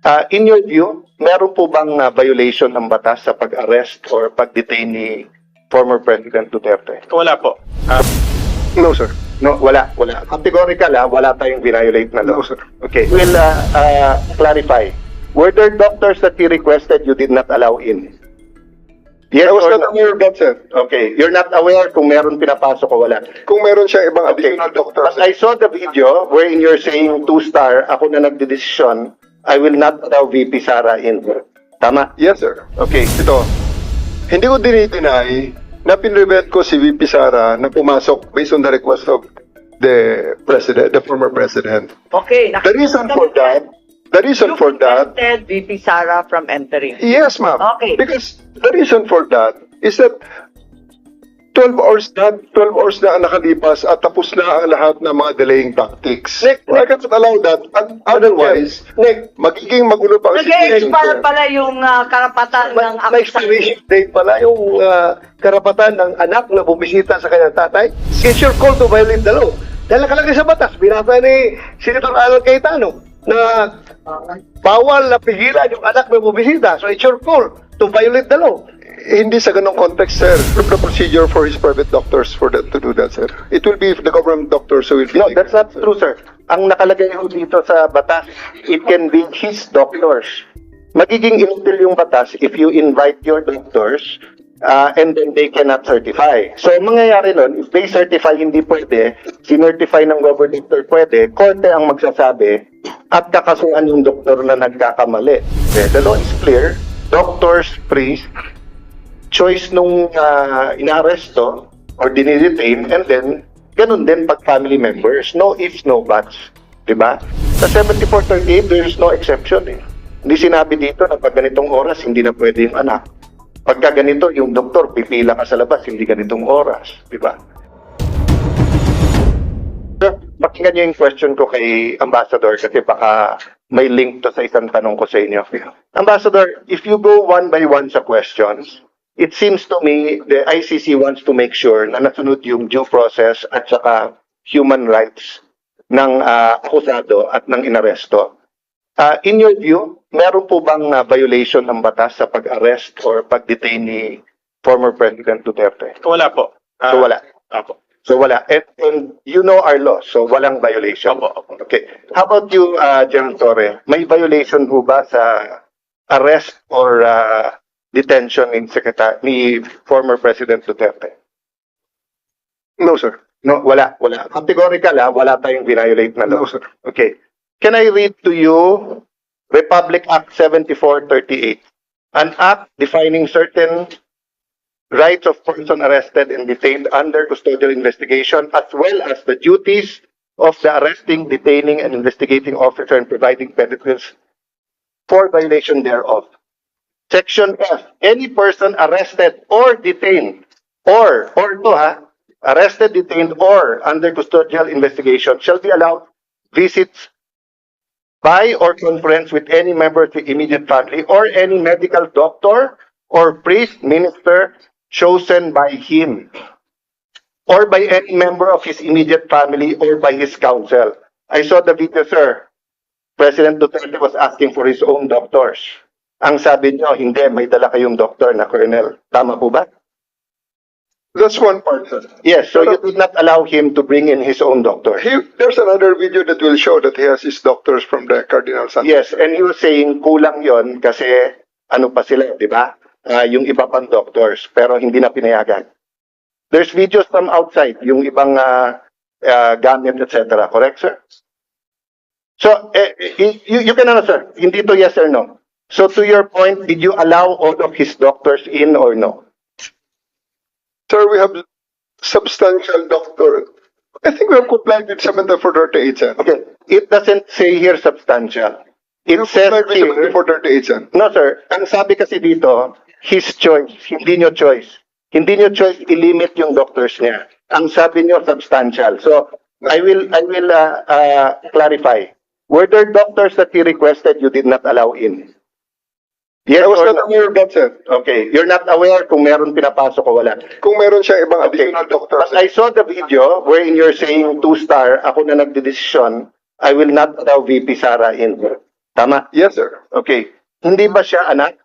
Ah, in your view, meron po bang ah, violation ng batas sa pag-arrest or pag-detain ni former President Duterte? Wala po. No, sir. No, wala, wala. Categorical, ah, wala tayong violate na law. No, sir. Okay. We'll uh, uh, clarify. Were there doctors that he requested you did not allow in? Yes I was or no? not aware of that, sir. Okay. You're not aware kung meron pinapasok o wala. Kung meron siya ibang Okay. additional doctors. But I saw the video wherein you're saying two-star, ako na nagdedesisyon, I will not allow VP Sara in. Tama? Yes, sir. Okay. Ito, hindi ko dinideny na pinrevent ko si VP Sara na pumasok based on the request of the president, the former president. Okay. The reason for that, the reason for that, prevented VP Sara from entering. yes, ma'am. Okay. Because the reason for that is that 12 hours na, 12 hours na ang nakalipas at tapos na ang lahat ng mga delaying tactics. Nick, I cannot allow that. And otherwise, Nick, magiging magulo pa ang Nag-expire pala yung ah, karapatan ng May, may expiration akusado. date pala yung ah, karapatan ng anak na bumisita sa kanyang tatay. It's your call to violate the law. Dahil nakalagay sa batas, binasa ni Senator Alan Cayetano na bawal na pigilan yung anak na bumisita. So it's your call to violate the law. Hindi sa ganong context, sir. The procedure for his private doctors for that to do that, sir. It will be the government doctors who will be... No, that's not true, sir. Ang nakalagay ho dito sa batas, it can be his doctors. Magiging inutil yung batas if you invite your doctors uh, and then they cannot certify. So, ang mangyayari nun, if they certify hindi pwede, sinertify ng government pwede, korte ang magsasabi at kakasuhan yung doktor na nagkakamali. Okay, the law is clear. Doctors, priests, choice nung uh, inaaresto or dinidetain and then ganun din pag family members. No ifs, no buts. Diba? Sa 7438, there is no exception eh. Hindi sinabi dito na pag ganitong oras, hindi na pwede yung anak. Pagka ganito, yung doktor, pipila ka sa labas, hindi ganitong oras. Diba? Sir, pakinggan niyo yung question ko kay Ambassador kasi baka may link to sa isang tanong ko sa inyo. Ambassador, if you go one by one sa questions, it seems to me the ICC wants to make sure na nasunod yung due process at saka human rights ng ah, akusado at ng inaresto. Ah, in your view, meron po bang ah, violation ng batas sa pag-arrest or pag-detain ni former President Duterte? Wala po. Ah, So wala. Opo. So wala. And, and you know our law, so walang violation. Opo, opo. Okay. How about you, uh, General Torre? May violation po ba sa arrest or uh, detention ni, Secretary, ni former President Duterte? No, sir. No, wala, wala. Categorical ha, wala tayong violate na law. No, sir. Okay. Can I read to you Republic Act 7438? An act defining certain rights of person arrested and detained under custodial investigation as well as the duties of the arresting, detaining, and investigating officer and providing benefits for violation thereof. Section F, any person arrested or detained or, or to ha, arrested, detained, or under custodial investigation shall be allowed visits by or conference with any member of the immediate family or any medical doctor or priest, minister chosen by him or by any member of his immediate family or by his counsel. I saw the video, sir. President Duterte was asking for his own doctors. Ang sabi niyo, hindi, may dala kayong doktor na colonel. Tama po ba? That's one part, sir. Yes, so you did not allow him to bring in his own doctor. He, there's another video that will show that he has his doctors from the Cardinal San. Yes, and he was saying kulang yon kasi ano pa sila, di ba? Ah, yung iba pang doctors, pero hindi na pinayagan. There's videos from outside, yung ibang ah, ah, gamit, etc. Correct, sir? So, eh, eh, you, you can ano, sir? Hindi to yes or no. So, to your point, did you allow all of his doctors in or no? Sir, we have substantial doctor. I think we have complied with 7438, sir. Okay, it doesn't say here substantial. It says complied with here, 7438, sir. No, sir. Ang sabi kasi dito, his choice. Hindi nyo choice. Hindi nyo choice i-limit yung doctors niya. Ang sabi nyo, substantial. So, I will, I will uh, uh, clarify. Were there doctors that he requested you did not allow in? Yes I was or not no? aware of that, sir. Okay. You're not aware kung meron pinapasok o wala. Kung meron siya ibang Okay. additional doctors. But I saw the video wherein you're saying two-star, ako na nagdedesisyon, I will not allow VP Sara in. Tama? Yes, sir. Okay. Hindi ba siya anak?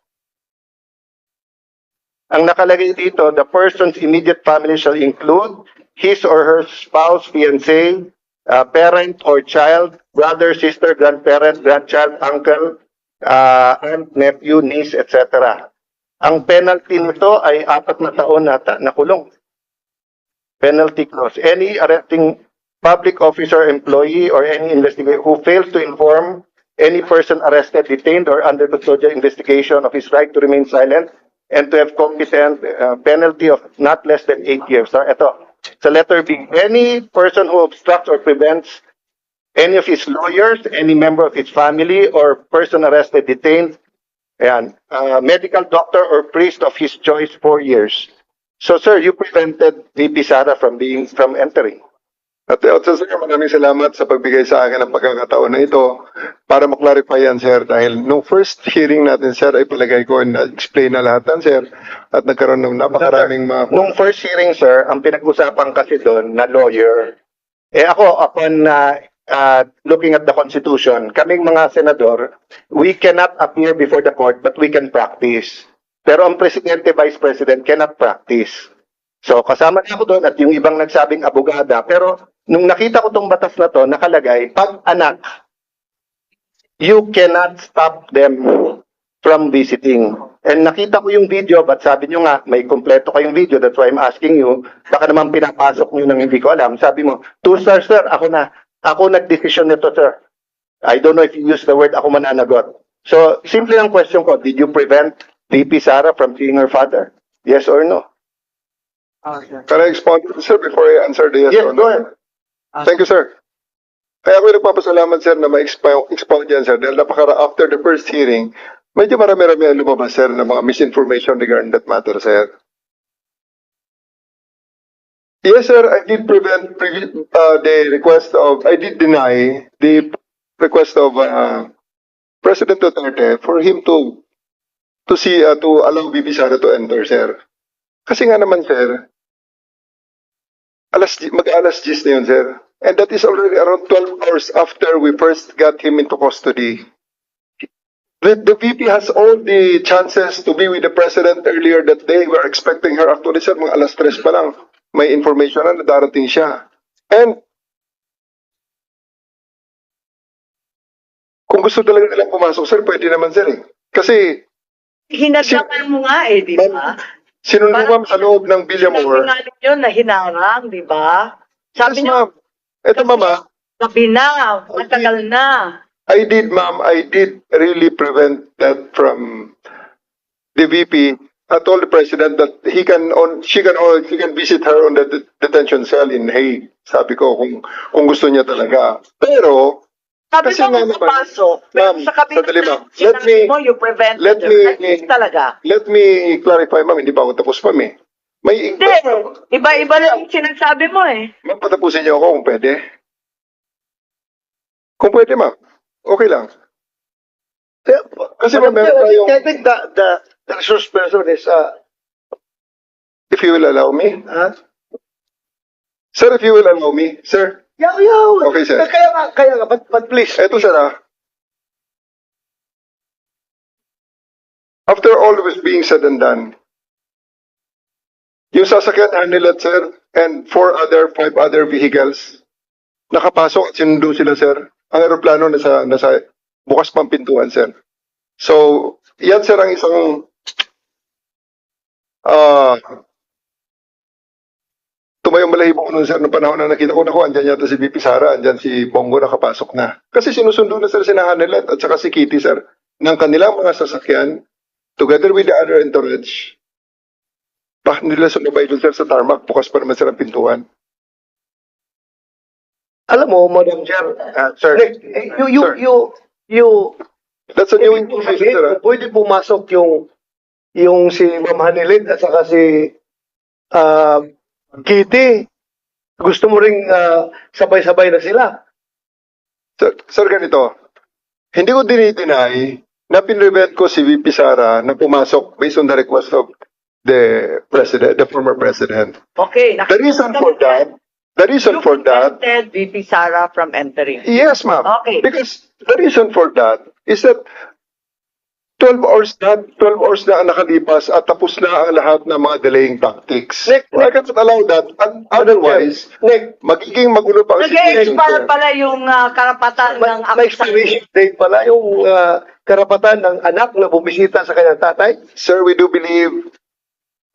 Ang nakalagay dito, the person's immediate family shall include his or her spouse, fiancé, uh, parent or child, brother, sister, grandparent, grandchild, uncle, uh, aunt, nephew, niece, etc. Ang penalty nito ay apat na taon nata na kulong. Penalty clause. Any arresting public officer, employee, or any investigator who fails to inform any person arrested, detained, or under custodial investigation of his right to remain silent and to have competent uh, penalty of not less than eight years. So, ito, sa letter B, any person who obstructs or prevents any of his lawyers, any member of his family, or person arrested, detained, ayan, uh, medical doctor or priest of his choice for years. So, sir, you prevented VP Sara from being from entering. At uh, sir, maraming salamat sa pagbigay sa akin ng pagkakataon na ito para maklarify yan, sir. Dahil nung first hearing natin, sir, ay palagay ko na-explain na lahat yan, sir. At nagkaroon ng napakaraming mga... Nung first hearing, sir, ang pinag-usapan kasi doon na lawyer, eh ako, upon uh, uh, looking at the Constitution, kaming mga senador, we cannot appear before the court, but we can practice. Pero ang presidente, vice president cannot practice. So, kasama na ako doon at yung ibang nagsabing abogada. Pero, nung nakita ko tong batas na to, nakalagay, pag anak, you cannot stop them from visiting. And nakita ko yung video, but sabi nyo nga, may kompleto kayong video, that's why I'm asking you, baka naman pinapasok nyo nang hindi ko alam. Sabi mo, two stars sir, ako na. Ako nag-decision nito sir. I don't know if you use the word ako mananagot. So, simple ang question ko, did you prevent VP Sara from seeing her father? Yes or no? Can I expound, sir, before I answer the yes, Yes, or go no? ahead. Thank you, sir. Kaya ako nagpapasalamat, sir, na ma-expound expound yan, sir. Dahil napaka after the first hearing, medyo marami-rami ang lumabas, sir, ng mga misinformation regarding that matter, sir. Yes, sir, I did prevent pre- uh, the request of, I did deny the request of uh, President Duterte for him to to see, uh, to allow Bibi Sara to enter, sir. Kasi nga naman, sir, alas, mag-alas 10 na yun, sir. And that is already around 12 hours after we first got him into custody. The, the VP has all the chances to be with the president earlier that day. We're expecting her actually, sir, mga alas 3 pa lang. May information na darating siya. And kung gusto talaga nilang pumasok, sir, pwede naman, sir, eh. Kasi Hinadlangan mo nga eh, di ba? sinundo ma'am sa loob ng Villamore. Sinabi yun na hinarang, di ba? Sabi Yes, ma'am. Ito, mama. gabi na, matagal na. I did, ma'am. I did really prevent that from the VP. I told the president that he can on she can on he can visit her on the det- detention cell in Hague. Sabi ko kung kung gusto niya talaga. Pero Sabi Kasi mo nga naman, pero ma'am, sa kabila sandali, ma'am. Let me- mo, you prevented let me- talaga. let me clarify, ma'am. Hindi pa ako tapos, ma'am. Eh. May Hindi, iba-iba na yung sinasabi mo eh. Ma'am, patapusin niyo ako kung pwede. Kung pwede, ma'am. Okay lang. Kasi, ma'am, meron tayong, I think the, the, the resource person is, uh, if you will allow me. huh? Sir, if you will allow me. Sir, Yaw, yaw. Okay, sir. Kaya nga, kaya nga, but, but please. Eto sir ah. After all was being said and done, yung sasakyan Arnelet sir and four other, five other vehicles, nakapasok at sinundo sila sir. Ang aeroplano nasa, nasa bukas pang pintuan sir. So, yan sir ang isang ah tumayong malahibo ko nun sir, nung panahon na nakita ko, naku, andyan yata si VP Sara, andyan si Bongo nakapasok na. Kasi sinusundo na sir si Hanelet at saka si Kitty sir, ng kanilang mga sasakyan, together with the other entourage, bakit nila sumabay doon sir sa tarmac, bukas pa naman sir ang pintuan. Alam mo, Madam Chair, Uh, sir, eh, you, you, Sir. you, you, That's a new information sabihin, sir. ah. pwede pumasok yung yung si Ma'am Hanilit at saka si uh, Kitty, gusto mo ring ah, sabay-sabay na sila. Sir, sir, ganito. Hindi ko dinideny na pinrevent ko si VP Sara na pumasok based on the request of the president, the former president. Okay. The reason for that, the reason for that prevented VP Sara from entering. Yes, ma'am. Okay. Because the reason for that, is that 12 hours na, 12 hours na ang nakalipas at tapos na ang lahat ng mga delaying tactics. Nick, I cannot allow that. And otherwise, Nick, magiging magulo pa ang situation. Nag-expire pala yung ah, karapatan ng may, may expiration date pala yung ah, karapatan ng anak na bumisita sa kanyang tatay. Sir, we do believe,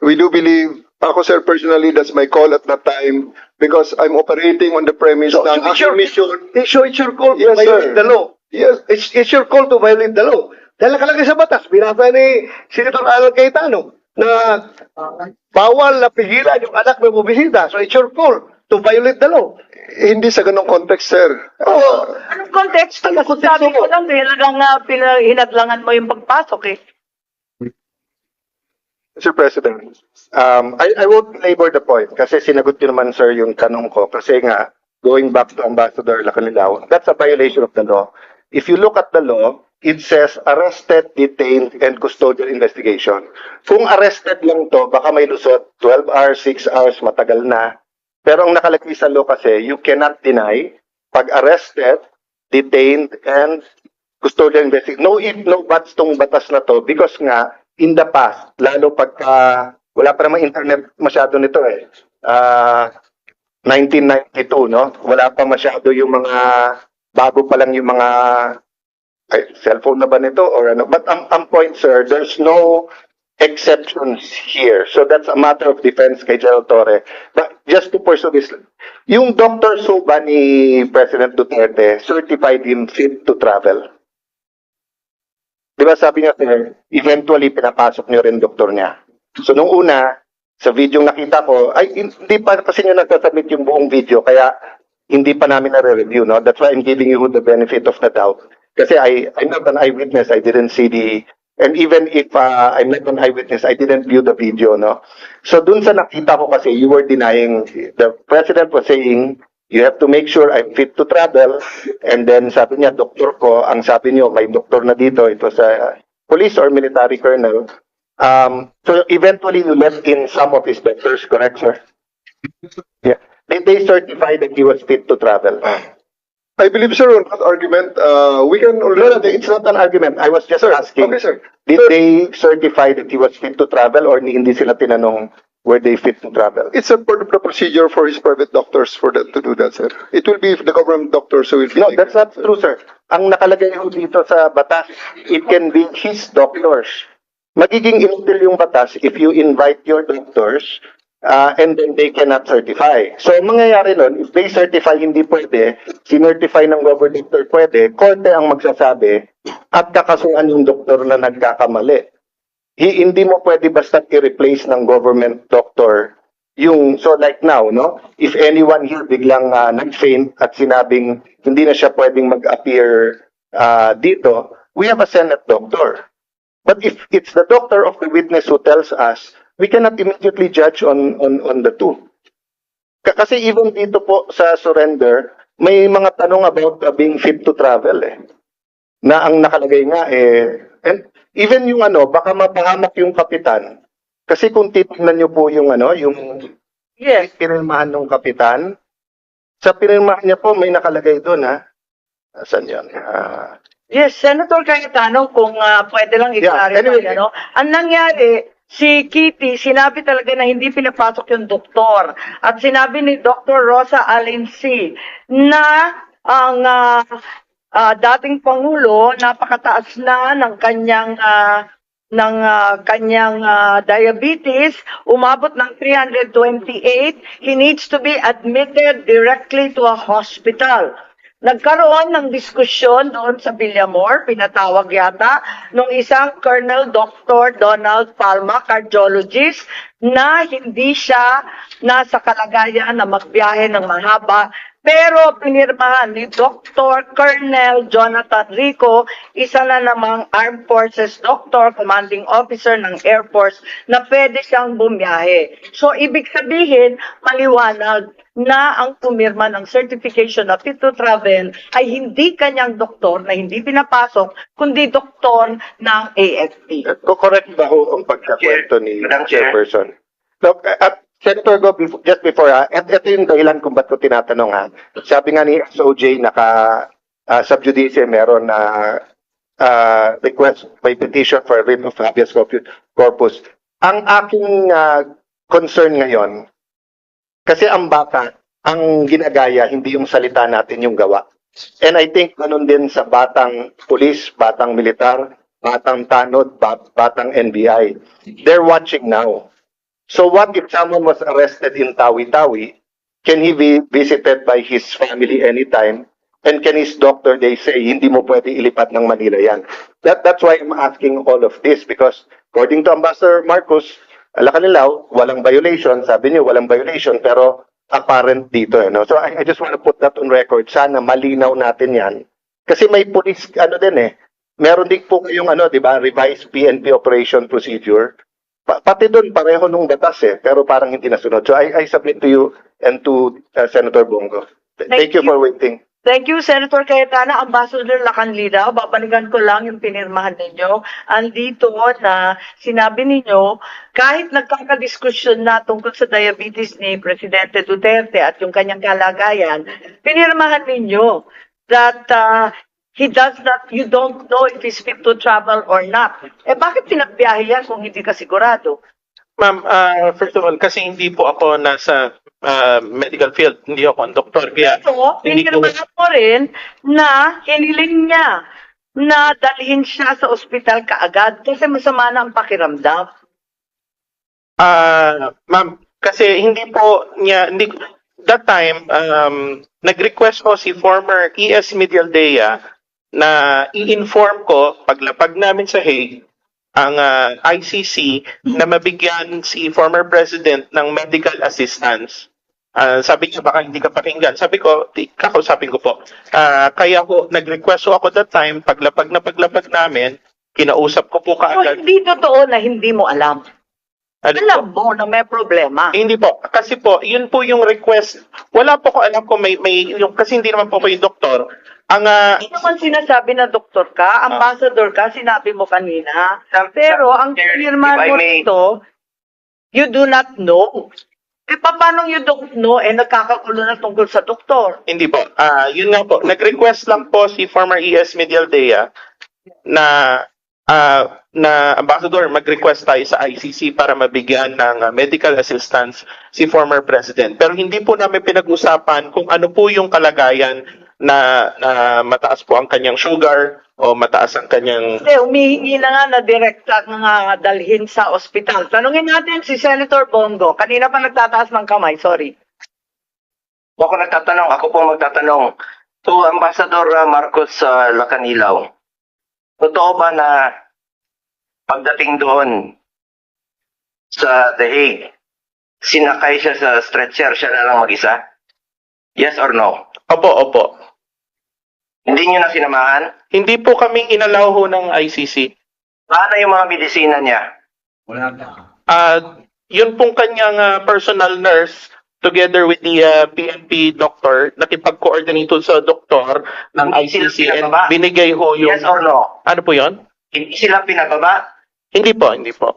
we do believe, ako sir, personally, that's my call at that time because I'm operating on the premise So, na ang it's your, mission, so it's your call to Yes, violate sir. the law. yes, It's, it's your call to violate the law. Dahil nakalagay sa batas, binasa ni Senator Alan Cayetano na bawal na pigilan yung anak na bumisita. So it's your call to violate the law. hindi sa ganong context, sir. Oo. Anong context? Anong Kasi context sabi mo? ko lang, talagang uh, pinahinadlangan mo yung pagpasok eh. Mr. President, um, I, I won't labor the point kasi sinagot niyo naman, sir, yung tanong ko. Kasi nga, going back to Ambassador Lacanilao, that's a violation of the law. If you look at the law, it says arrested, detained, and custodial investigation. Kung arrested lang to, baka may lusot 12 hours, 6 hours, matagal na. Pero ang nakalagay sa law kasi, you cannot deny pag arrested, detained, and custodial investigation. No if, no buts tong batas na to because nga, in the past, lalo pagka, wala pa namang internet masyado nito eh. Ah, 1992, no? Wala pa masyado yung mga, bago pa lang yung mga, ay, cellphone na ba nito or ano? But ang, ang point, sir, there's no exceptions here. So that's a matter of defense kay General Torre. But just to pursue this, yung Dr. Suba ni President Duterte certified him fit to travel. Di ba sabi niya, sir, eventually pinapasok niyo rin doktor niya. So nung una, sa video nakita ko, ay hindi pa kasi niyo nagsasubmit yung buong video, kaya hindi pa namin na-review, no? That's why I'm giving you the benefit of the doubt. Kasi I, I'm not an eyewitness, I didn't see the, and even if uh, I'm not an eyewitness, I didn't view the video, no? So dun sa nakita ko kasi, you were denying, the president was saying, you have to make sure I'm fit to travel, and then sabi niya, doktor ko, ang sabi niyo, may doktor na dito, it was a police or military colonel, Um, so eventually you let in some of his doctors, correct, sir? Yeah. Did they certify that he was fit to travel? I believe, sir, on that argument, uh, we can No, no, already... it's not an argument. I was just asking. Okay, sir. Did Sir, they certify that he was fit to travel or hindi sila tinanong were they fit to travel? It's a part of the procedure for his private doctors for that to do that, sir. It will be the government doctors who will be... No, that's not true, sir. Ang nakalagay ho dito sa batas, it can be his doctors. Magiging inutil yung batas if you invite your doctors uh, and then they cannot certify. So, ang mangyayari nun, if they certify hindi pwede, sinertify ng government doctor pwede, korte ang magsasabi at kakasuhan yung doktor na nagkakamali. Hi- hindi mo pwede basta i-replace ng government doctor yung so like now no if anyone here biglang uh, nag-faint at sinabing hindi na siya pwedeng mag-appear uh, dito we have a senate doctor but if it's the doctor of the witness who tells us we cannot immediately judge on on on the two Ka- kasi even dito po sa surrender may mga tanong about uh, being fit to travel eh na ang nakalagay nga eh and even yung ano baka mapahamak yung kapitan kasi kung titingnan niyo po yung ano yung Yes. pinirmahan ng kapitan sa pinirmahan niya po may nakalagay doon ha Asan yun? Ah, Yes, Senator Cayetano, kung ah, pwede lang Yeah, i-clarify, anyway. ano, ang nangyari, si Kitty, sinabi talaga na hindi pinapasok yung doktor. At sinabi ni Dr. Rosa Alensi na ang ah, ah, dating Pangulo, napakataas na ng kanyang ah, ng ah, kanyang ah, diabetes, umabot ng 328. He needs to be admitted directly to a hospital. Nagkaroon ng diskusyon doon sa Villamor, pinatawag yata, nung isang Colonel Dr. Donald Palma, cardiologist, na hindi siya nasa kalagayan na magbiyahe ng mahaba pero pinirmahan ni Dr. Colonel Jonathan Rico, isa na namang Armed Forces Doctor, Commanding Officer ng Air Force, na pwede siyang bumiyahe. So, ibig sabihin, maliwanag na ang pumirma ng certification na fit to travel ay hindi kanyang doktor na hindi pinapasok, kundi doktor ng AFP. Ko-correct ba ho ang pagkakwento ni. Chairperson? Look, at Senator Go, before, just before ha, at ito yung dahilan kung ba't ko tinatanong ha. Sabi nga ni SOJ, naka uh, sub judice meron na uh, request by petition for writ of habeas corpus-. Ang aking uh, concern ngayon, kasi ang bata, ang ginagaya, hindi yung salita natin yung gawa. And I think ganun din sa batang pulis, batang militar, batang tanod, bat- batang NBI. They're watching now. So what if someone was arrested in Tawi-Tawi? Can he be visited by his family anytime? And can his doctor, they say, hindi mo pwede ilipat ng Manila yan. That, that's why I'm asking all of this because according to Ambassador Marcos, Alacanilaw, walang violation. Sabi niyo, walang violation. Pero apparent dito. You know? So I, I just want to put that on record. Sana malinaw natin yan. Kasi may police, ano din eh, meron din po kayong ano, di ba, revised PNP operation procedure. Pa- pati doon, pareho nung batas eh, pero parang hindi nasunod. So I, I submit to you and to uh, Senator Bongo. Th- Thank, Thank you you. for waiting. Thank you, Senator Cayetana. Ambassador Lacanlida, babalikan ko lang yung pinirmahan ninyo. Andito na sinabi ninyo, kahit nagkakadiskusyon na tungkol sa diabetes ni Presidente Duterte at yung kanyang kalagayan, pinirmahan ninyo that uh, he does not, you don't know if he's fit to travel or not. Eh bakit pinagbiyahe yan kung hindi ka sigurado? Ma'am, ah, first of all, kasi hindi po ako nasa ah, medical field, hindi ako ang doktor. Kaya So, hindi ko, pinirmahan mo rin na hiniling niya na dalhin siya sa ospital kaagad kasi masama na ang pakiramdam. ah, ma'am, kasi hindi po niya, hindi, that time, um, nag-request ko si former ES Medialdea na i-inform ko paglapag namin sa Hague ang ah, ICC na mabigyan si former president ng medical assistance. Ah, sabi niya baka hindi ka pakinggan. Sabi ko, kakausapin ko po. Ah, kaya ko, nag-request ko ako that time, paglapag na paglapag namin, kinausap ko po So, kaagad. hindi totoo na hindi mo alam. Ano po? Alam mo na may problema. Hindi po. Kasi po, yun po yung request. Wala po ko alam kung may, may yung, kasi hindi naman po ko yung doktor. Ang, ah, Hindi naman sinasabi na doktor ka, ambassador ka, sinabi mo kanina. Pero ang pinirmahan if I mo may- dito, you do not know. Eh, paano you don't know? Eh, nagkakagulo na tungkol sa doktor. hindi po. Ah, yun nga po. Nag-request lang po si former ES Medialdea na ah, na ambassador mag-request tayo sa ICC para mabigyan ng ah, medical assistance si former president. Pero hindi po namin pinag-usapan kung ano po yung kalagayan na, na mataas po ang kanyang sugar o mataas ang kanyang Kasi humihingi na nga na direkta nga dalhin sa ospital. Tanungin natin si Senator Bongo. Kanina pa nagtataas ng kamay, sorry. Ako nagtatanong, ako po magtatanong. To Ambassador uh, Marcos uh, Lacanilaw, totoo ba na pagdating doon sa The Hague, sinakay siya sa stretcher, siya na lang mag-isa? Yes or no? Opo, opo. Hindi niyo na sinamahan? Hindi po kami inalaw ho ng ICC. Paano yung mga medisina niya? Ah, yun pong kanyang ah, personal nurse together with the ah, PNP doctor nakipag-coordinate ho sa doktor ng ICC and Pinababa? binigay ho yung Yes or no? ano po yon? Hindi sila pinababa? Hindi po, hindi po.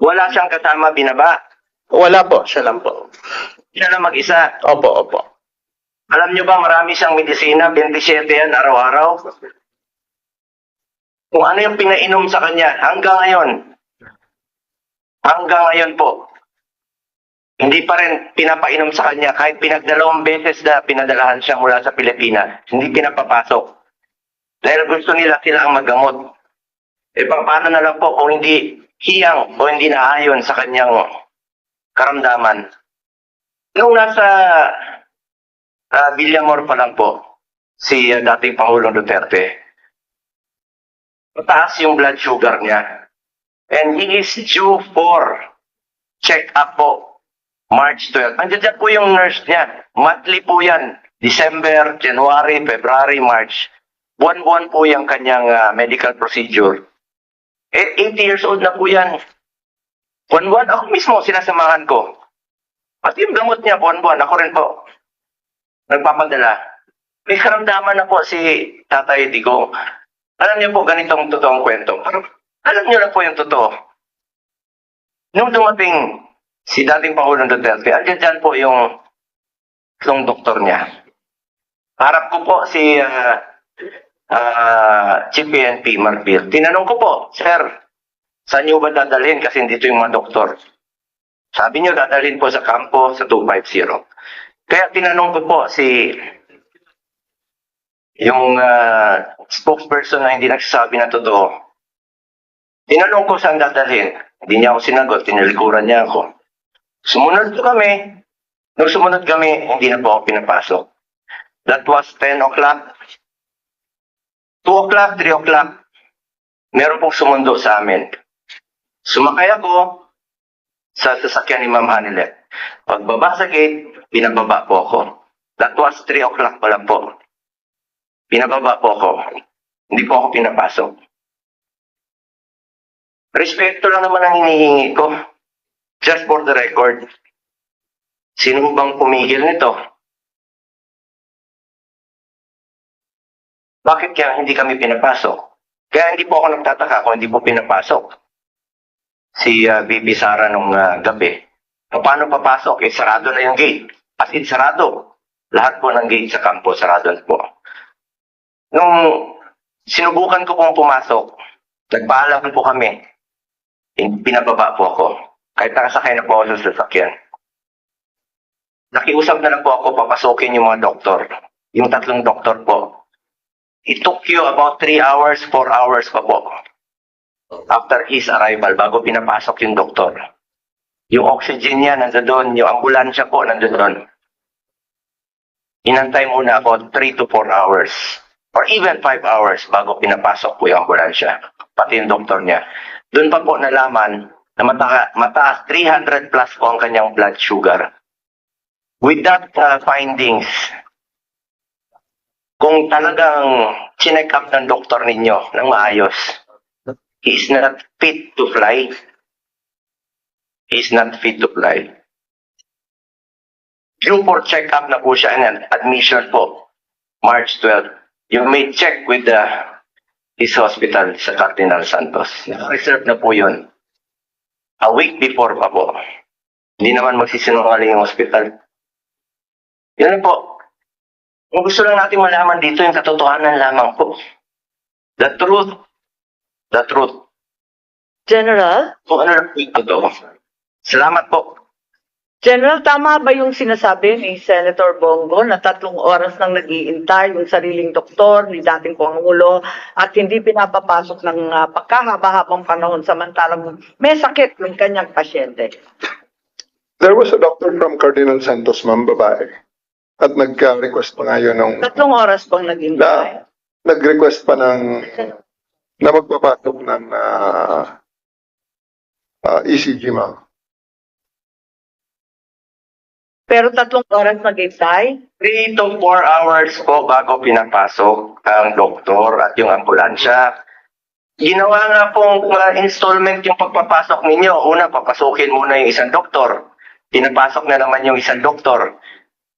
Wala siyang kasama binaba? Wala po, siya lang po. Siya lang mag-isa? Opo, opo. Alam niyo ba marami siyang medisina, 27 yan araw-araw? Kung ano yung pinainom sa kanya hanggang ngayon. Hanggang ngayon po. Hindi pa rin pinapainom sa kanya kahit pinagdalawang beses na pinadalahan siya mula sa Pilipinas. Hindi pinapapasok. Dahil gusto nila sila ang magamot. E pa- paano na lang po kung hindi hiyang o hindi naayon sa kanyang karamdaman. Nung nasa Ah, Villamor pa lang po, si ah, dating Pangulong Duterte. Mataas yung blood sugar niya. And he is due for check-up po. March 12. Andiyan po yung nurse niya. Monthly po yan. December, January, February, March. Buwan-buwan po yung kanyang ah, medical procedure. Eh, 80 years old na po yan. Buwan-buwan, ako mismo sinasamahan ko. Pati yung gamot niya, buwan-buwan, ako rin po nagpapadala. May karamdaman na po si Tatay Digong. Alam niyo po ganitong totoong kwento. Pero alam niyo na po yung totoo. Nung dumating si dating Pangulong Duterte, andyan dyan po yung yung doktor niya. Harap ko po si ah, ah, Chief PNP Marbil. Tinanong ko po, Sir, saan niyo ba dadalhin kasi dito yung mga doktor? Sabi niyo dadalhin po sa kampo sa 250. Kaya tinanong ko po si yung ah, spokesperson na hindi nagsasabi na totoo. Tinanong ko saan dadalhin. Hindi niya ako sinagot, tinalikuran niya ako. Sumunod po kami. Nung sumunod kami, hindi na po ako pinapasok. That was 10 o'clock. 2 o'clock, 3 o'clock. Meron pong sumundo sa amin. Sumakay ako sa sasakyan ni Ma'am Hanilet. Pagbaba sa gate, pinababa po ako. That was 3 o'clock pa lang po. Pinababa po ako. Hindi po ako pinapasok. Respeto lang naman ang hinihingi ko. Just for the record. Sino bang pumigil nito? Bakit kaya hindi kami pinapasok? Kaya hindi po ako nagtataka kung hindi po pinapasok. Si uh, Bibi Sara nung ah, gabi. Paano papasok? Eh, sarado na yung gate. As in, sarado. Lahat po ng gate sa kampo, sarado po. Nung sinubukan ko pong pumasok, nagpaalam po kami. In- Pinababa po ako. Kahit nakasakay na po ako sa sasakyan. Nakiusap na lang po ako papasukin yung mga doktor. Yung tatlong doktor po. It took you about 3 hours, 4 hours pa po. After his arrival, bago pinapasok yung doktor. Yung oxygen niya nandoon, yung ambulansya po nandoon. Inantay muna ako 3 to 4 hours. Or even 5 hours bago pinapasok po yung ambulansya. Pati yung doktor niya. Doon pa po nalaman na mata mataas 300 plus po ang kanyang blood sugar. With that uh, findings, kung talagang chinek up ng doktor ninyo ng maayos, he is not fit to fly. He is not fit to fly. Due for check-up na po siya and admission po, March 12. You may check with the his hospital sa Cardinal Santos. Naka-reserve na po yun. A week before pa po. Hindi naman magsisinungaling yung hospital. Yun po. Kung gusto lang natin malaman dito yung katotohanan lamang po. The truth. The truth. General? Kung ano lang po totoo. Salamat po. General, tama ba yung sinasabi ni Senator Bongo na tatlong oras nang nag-iintay yung sariling doktor ni dating Pangulo at hindi pinapapasok ng uh, pagkahaba-habang panahon samantalang may sakit ng kanyang pasyente? There was a doctor from Cardinal Santos, ma'am, babae. At nagka-request pa nga yun nung, Tatlong oras pang nag-iintay. na, nag-request pa ng, na magpapasok ng ah, ah, ECG, ma'am. Pero tatlong oras nag-iintay? 3 to 4 hours po bago pinapasok ang doktor at yung ambulansya. Ginawa nga pong uh, installment yung pagpapasok ninyo. Una, papasukin muna yung isang doktor. Pinapasok na naman yung isang doktor.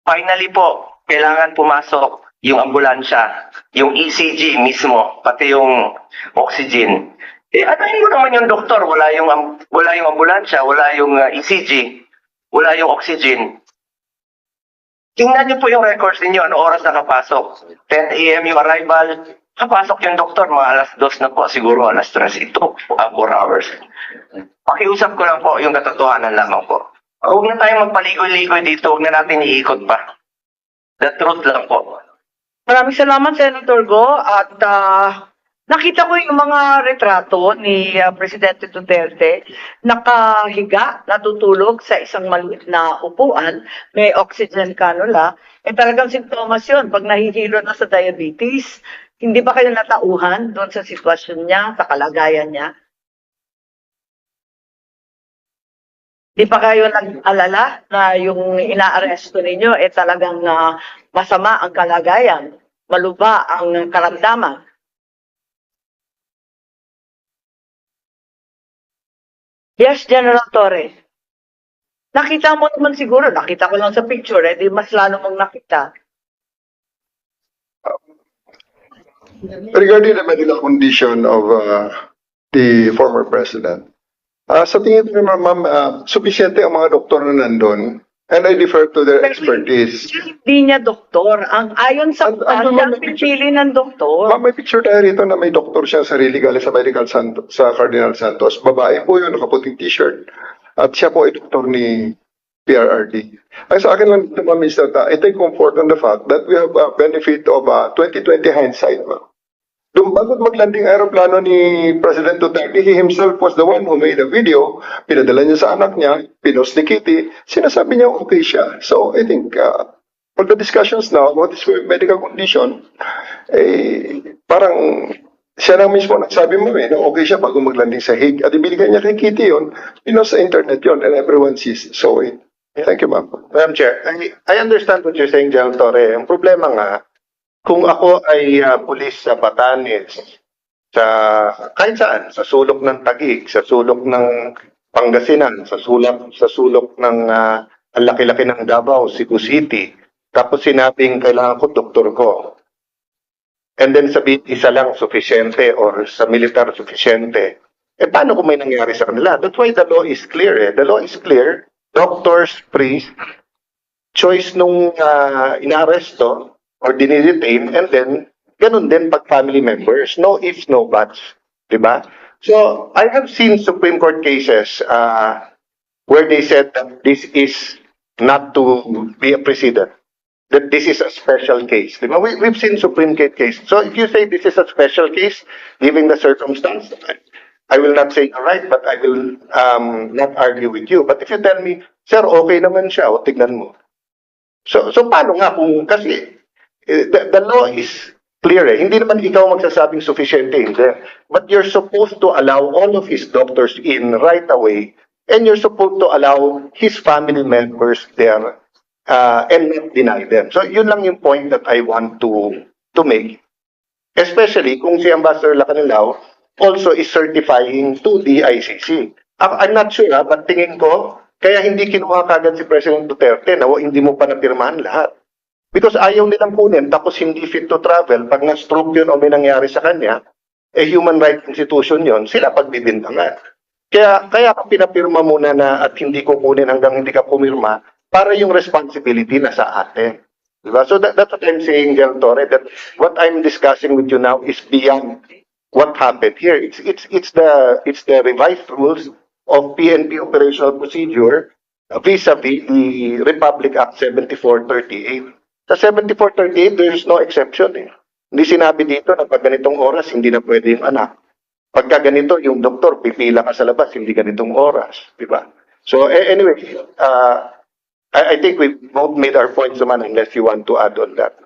Finally po, kailangan pumasok yung ambulansya, yung ECG mismo, pati yung oxygen. Eh, anahin mo naman yung doktor, wala yung, wala yung ambulansya, wala yung uh, ECG, wala yung oxygen. Tingnan niyo po yung records ninyo, ano oras nakapasok. 10 a.m. yung arrival, kapasok yung doktor, mga alas 2 na po, siguro alas 3. Ito, 4 hours. Pakiusap ko lang po yung katotohanan lamang po. Huwag na tayong magpaligoy-ligoy dito, huwag na natin iikot pa. The truth lang po. Maraming salamat, Senator Go. At ah, nakita ko yung mga retrato ni ah, Presidente Duterte nakahiga, natutulog sa isang maliit na upuan, may oxygen cannula. Eh talagang sintomas yun pag nahihilo na sa diabetes. Hindi ba kayo natauhan doon sa sitwasyon niya, sa kalagayan niya? Di pa kayo nag-alala na yung inaaresto ninyo eh talagang ah, masama ang kalagayan, maluba ang karamdaman. Yes, General Torres. Nakita mo naman siguro, nakita ko lang sa picture, eh, di mas lalo mong nakita. Regarding the medical condition of uh, the former president, ah, sa tingin ko naman, ma'am, sufisyente ang mga doktor na nandun And I defer to their expertise. Hindi niya doktor. Ang ayon sa Ano- batas, ano siya ang pipili ng doktor. Ma'am, may picture tayo rito na may doktor siya sarili galing sa Medical Santo, sa Cardinal Santos. Babae po yun, nakaputing t-shirt. At siya po ay doktor ni PRRD. Ay sa akin lang ito, ma'am, is that uh, I take comfort on the fact that we have a benefit of uh, 2020 hindsight, ma'am. Doon bago maglanding aeroplano ni President Duterte, he himself was the one who made a video, pinadala niya sa anak niya, pinost ni Kitty, sinasabi niya okay siya. So I think uh, for the discussions now about his medical condition, eh, parang siya lang mismo nagsabi mo eh, na okay siya bago maglanding sa Hague. At ibinigay niya kay Kitty yun, pinost sa internet yun, and everyone sees. So, eh, thank you, ma'am. Madam Chair, I, I understand what you're saying, General Torre. Ang problema nga, kung ako ay uh, pulis sa Batanes, sa kahit saan, sa sulok ng Taguig, sa sulok ng Pangasinan, sa sulok sa sulok ng ah, ang laki-laki ng Davao, Cebu City, tapos sinabing kailangan ko doktor ko. And then sabihin isa lang sufficiente or sa militar sufficiente. Eh paano kung may nangyari sa kanila? That's why the law is clear eh. The law is clear. Doctors, priests, choice nung uh, inaaresto or dinidetain and then ganun din pag family members. No ifs, no buts. Diba? So, I have seen Supreme Court cases uh, where they said that this is not to be a precedent. That this is a special case. Diba? We, we've seen Supreme Court case. So if you say this is a special case, given the circumstance, I, I will not say you're right, but I will um, not argue with you. But if you tell me, sir, okay naman siya, o tignan mo. So, so paano nga kung, kasi the, the law is clear eh. Hindi naman ikaw magsasabing sufficiente, hindi. But you're supposed to allow all of his doctors in right away and you're supposed to allow his family members there uh, and not deny them. So yun lang yung point that I want to to make. Especially kung si Ambassador Lacanilao also is certifying to the ICC. I'm not sure ha, but tingin ko, kaya hindi kinuha kagad si President Duterte na "Oh, hindi mo pa napirmahan lahat. Because ayaw nilang kunin, tapos hindi fit to travel, pag na-stroke yun o may nangyari sa kanya, eh human rights institution yon sila pagbibintangan. Kaya, kaya ka pinapirma muna na at hindi ko kunin hanggang hindi ka pumirma para yung responsibility na sa atin. Diba? So that, that's what I'm saying, Del Torre, that what I'm discussing with you now is beyond what happened here. It's, it's, it's the, it's the revised rules of PNP operational procedure vis-a-vis the Republic Act 7438. Sa 7438, there's no exception eh. Hindi sinabi dito na pag ganitong oras, hindi na pwede yung anak. Pagka ganito, yung doktor, pipila ka sa labas, hindi ganitong oras. Di ba? So, a- anyway, uh, I, I think we both made our points naman unless you want to add on that.